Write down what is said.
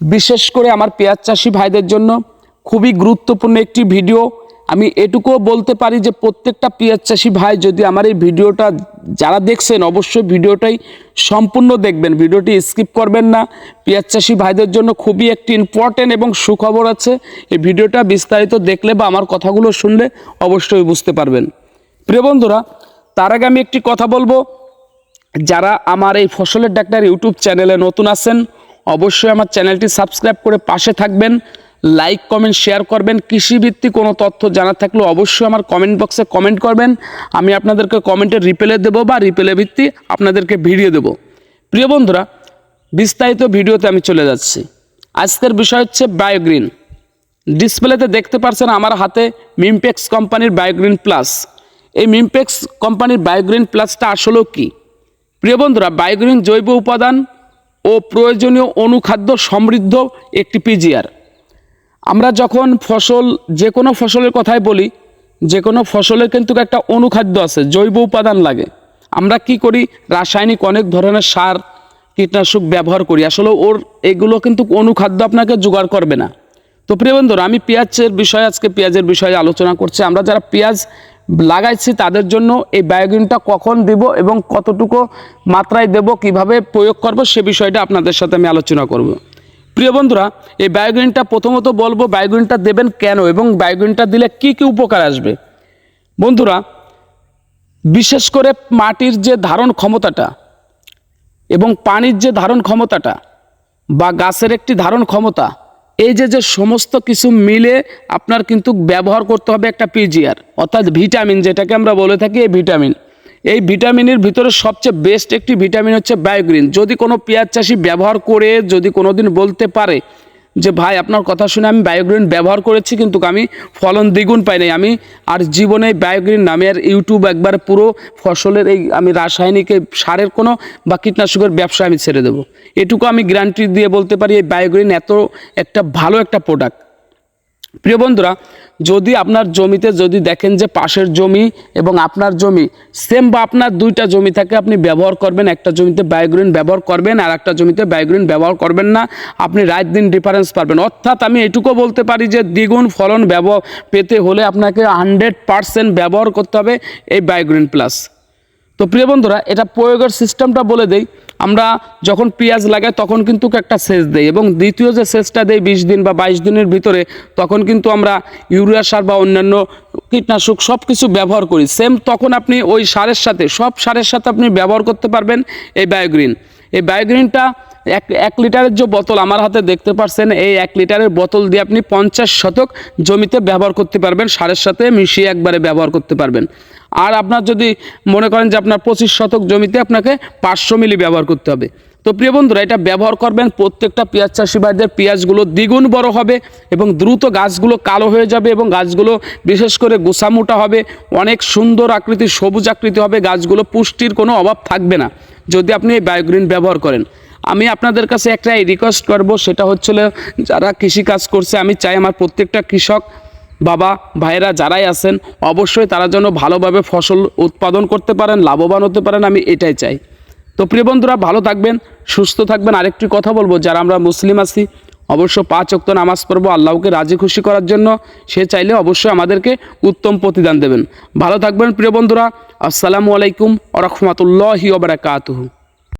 বিশেষ করে আমার পেঁয়াজ চাষি ভাইদের জন্য খুবই গুরুত্বপূর্ণ একটি ভিডিও। আমি এটুকুও বলতে পারি যে প্রত্যেকটা পেঁয়াজ চাষি ভাই যদি আমার এই ভিডিওটা যারা দেখছেন, অবশ্যই ভিডিওটাই সম্পূর্ণ দেখবেন। ভিডিওটি স্কিপ করবেন না। পেঁয়াজ চাষি ভাইদের জন্য খুবই একটি ইম্পর্টেন্ট এবং সুখবর আছে। এই ভিডিওটা বিস্তারিত দেখলে বা আমার কথাগুলো শুনলে অবশ্যই বুঝতে পারবেন। প্রিয় বন্ধুরা, তার আগে আমি একটি কথা বলব। যারা আমার এই ফসলের ডাক্তার ইউটিউব চ্যানেলে নতুন আছেন অবশ্যই আমার চ্যানেলটি সাবস্ক্রাইব করে পাশে থাকবেন, লাইক, কমেন্ট, শেয়ার করবেন। কৃষিভিত্তিক কোনো তথ্য জানা থাকলে অবশ্যই আমার কমেন্ট বক্সে কমেন্ট করবেন। আমি আপনাদেরকে কমেন্টে রিপ্লে দেবো বা রিপ্লে ভিত্তি আপনাদেরকে ভিডিও দেবো। প্রিয় বন্ধুরা, বিস্তারিত ভিডিওতে আমি চলে যাচ্ছি। আজকের বিষয় হচ্ছে বায়োগ্রিন। ডিসপ্লেতে দেখতে পারছেন আমার হাতে মিমপেক্স কোম্পানির বায়োগ্রিন প্লাস। এই মিমপেক্স কোম্পানির বায়োগ্রিন প্লাসটা আসলেও কী? প্রিয় বন্ধুরা, বায়োগ্রিন জৈব উপাদান ও প্রয়োজনীয় অনুখাদ্য সমৃদ্ধ একটি পিজিআর। আমরা যখন ফসল, যে কোনো ফসলের কথাই বলি, যে কোনো ফসলের কিন্তু একটা অনুখাদ্য আছে, জৈব উপাদান লাগে। আমরা কি করি? রাসায়নিক অনেক ধরনের সার, কীটনাশক ব্যবহার করি। আসলে ওর, এগুলো কিন্তু অনুখাদ্য আপনাকে জোগাড় করবে না। তো প্রিয় বন্ধুরা, আমি পেঁয়াজের বিষয়ে, আজকে পেঁয়াজের বিষয়ে আলোচনা করছি। আমরা যারা পেঁয়াজ লাগাইছি তাদের জন্য এই বায়োগ্রিনটা কখন দিব এবং কতটুকু মাত্রায় দেব, কীভাবে প্রয়োগ করব, সে বিষয়টা আপনাদের সাথে আমি আলোচনা করব। প্রিয় বন্ধুরা, এই বায়োগ্রিনটা প্রথমত বলব, বায়োগ্রিনটা দেবেন কেন এবং বায়োগ্রিনটা দিলে কি কি উপকার আসবে? বন্ধুরা, বিশেষ করে মাটির যে ধারণ ক্ষমতাটা এবং পানির যে ধারণ ক্ষমতাটা বা গাছের একটি ধারণ ক্ষমতা এই যে যে সমস্ত কিছু মিলে আপনার কিন্তু ব্যবহার করতে হবে একটা পিজিআর অর্থাৎ ভিটামিন যেটাকে আমরা বলে থাকি এই ভিটামিন। এই ভিটামিনের ভিতরে সবচেয়ে বেস্ট একটি ভিটামিন হচ্ছে বায়োগ্রিন যদি কোনো পেঁয়াজ চাষি ব্যবহার করে যদি কোনো দিন বলতে পারে যে ভাই, আপনার কথা শুনে আমি বায়োগ্রিন ব্যবহার করেছি, কিন্তু আমি ফলন দ্বিগুণ পাই নাই। আমি আর জীবনে বায়োগ্রিন আর ইউটিউব একবার পুরো ফসলের এই আমি রাসায়নিক সারের কোনো বা কীটনাশকের ব্যবসা আমি ছেড়ে দেবো। এটুকু আমি গ্যারান্টি দিয়ে বলতে পারি, এই বায়োগ্রিন এত একটা ভালো একটা প্রোডাক্ট প্রিয় বন্ধুরা, যদি আপনার জমিতে যদি দেখেন যে পাশের জমি এবং আপনার জমি সেম বা আপনার দুইটা জমি থাকে, আপনি ব্যবহার করবেন। একটা জমিতে বায়োগ্রিন ব্যবহার করবেন আর একটা জমিতে বায়োগ্রিন ব্যবহার করবেন না। আপনি রাত দিন ডিফারেন্স পারবেন অর্থাৎ আমি এটুকু বলতে পারি যে দ্বিগুণ ফলন ব্যবহার পেতে হলে আপনাকে হান্ড্রেড পারসেন্ট ব্যবহার করতে হবে এই বায়োগ্রিন প্লাস তো প্রিয় বন্ধুরা, এটা প্রয়োগের সিস্টেমটা বলে দেই। আমরা যখন পেঁয়াজ লাগাই, তখন কিন্তু একটা সেচ দেই এবং দ্বিতীয় যে সেচটা দেই বিশ দিন বা বাইশ দিনের ভিতরে, তখন কিন্তু আমরা ইউরিয়া সার বা অন্যান্য কীটনাশক সব কিছু ব্যবহার করি। সেম তখন আপনি ওই সারের সাথে, সব সারের সাথে আপনি ব্যবহার করতে পারবেন এই বায়োগ্রিন। এই বায়োগ্রিনটা এক এক লিটারের যে বোতল আমার হাতে দেখতে পাচ্ছেন এই এক লিটারের বোতল দিয়ে আপনি পঞ্চাশ শতক জমিতে ব্যবহার করতে পারবেন, সারের সাথে মিশিয়ে একবারে ব্যবহার করতে পারবেন। আর আপনার যদি মনে করেন যে আপনার পঁচিশ শতক জমিতে আপনাকে পাঁচশো মিলি ব্যবহার করতে হবে। তো প্রিয় বন্ধুরা, এটা ব্যবহার করবেন, প্রত্যেকটা পেঁয়াজ চাষি ভাইদের পেঁয়াজগুলো দ্বিগুণ বড় হবে এবং দ্রুত গাছগুলো কালো হয়ে যাবে এবং গাছগুলো বিশেষ করে গোসামোটা হবে, অনেক সুন্দর আকৃতি, সবুজ আকৃতি হবে, গাছগুলো পুষ্টির কোনো অভাব থাকবে না, যদি আপনি এই বায়োগ্রিন ব্যবহার করেন। আমি আপনাদের কাছে একটা রিকোয়েস্ট করব, সেটা হচ্ছিল যারা কৃষি কাজ করছে, আমি চাই আমার প্রত্যেকটা কৃষক বাবা ভাইয়েরা যারাই আছেন, অবশ্যই তারা যেন ভালোভাবে ফসল উৎপাদন করতে পারেন, লাভবান হতে পারেন, আমি এটাই চাই। তো প্রিয় বন্ধুরা, ভালো থাকবেন, সুস্থ থাকবেন। আরেকটি কথা বলব, যারা আমরা মুসলিম আছি, অবশ্য পাঁচ অক্ত নামাজ পড়ব, আল্লাহকে রাজি খুশি করার জন্য, সে চাইলে অবশ্যই আমাদেরকে উত্তম প্রতিদান দেবেন। ভালো থাকবেন প্রিয় বন্ধুরা, আসসালামু আলাইকুম আ রহমতুল্লাহি ওবরাকাতুহু